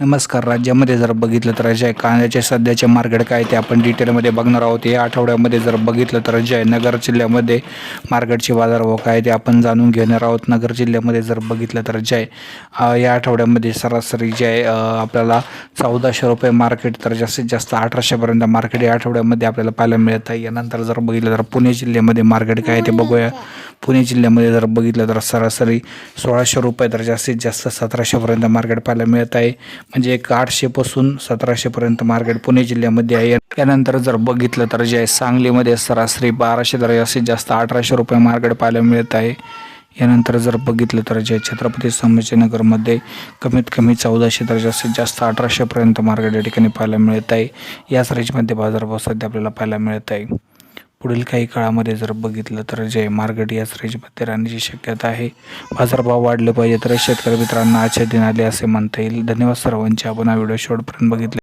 नमस्कार. राज्यामध्ये जर बघितलं तर जय कांद्याचे सध्याचे मार्केट काय ते आपण डिटेलमध्ये बघणार आहोत. या आठवड्यामध्ये जर बघितलं तर जयनगर नगर जिल्ह्यामध्ये मार्केटचे बाजारभाव काय ते आपण जाणून घेणार आहोत. नगर जिल्ह्यामध्ये जर बघितलं तर जय या आठवड्यामध्ये सरासरी जे आहे आपल्याला चौदाशे रुपये मार्केट तर जास्तीत जास्त अठराशेपर्यंत मार्केट या आठवड्यामध्ये आपल्याला पाहायला मिळत आहे. यानंतर जर बघितलं तर पुणे जिल्ह्यामध्ये मार्केट काय आहे ते बघूया. पुणे जिल्ह्यामध्ये जर बघितलं तर सरासरी सोळाशे रुपये तर जास्तीत जास्त सतराशेपर्यंत मार्केट पाहायला मिळत आहे. म्हणजे एक आठशेपासून सतराशेपर्यंत मार्केट पुणे जिल्ह्यामध्ये आहे. त्यानंतर जर बघितलं तर जे आहे सांगलीमध्ये सरासरी बाराशे तर जास्तीत जास्त अठराशे रुपये मार्केट पाहायला मिळत आहे. यानंतर जर बघितलं तर जे छत्रपती संभाजीनगरमध्ये कमीत कमी चौदाशे तर जास्तीत जास्त अठराशेपर्यंत मार्केट या ठिकाणी पाहायला मिळत आहे. याच रेंजमध्ये बाजारभाव सध्या आपल्याला पाहायला मिळत आहे. पुढील काही काळामध्ये जर बघितलं तर जे मार्केट याच रेंजमध्ये राहण्याची शक्यता आहे बाजारभाव वाढले पाहिजे तर शेतकरी मित्रांना आजचे दिन आले असे म्हणता येईल. धन्यवाद सर्वांचे. आपण हा व्हिडिओ शेवटपर्यंत बघितले.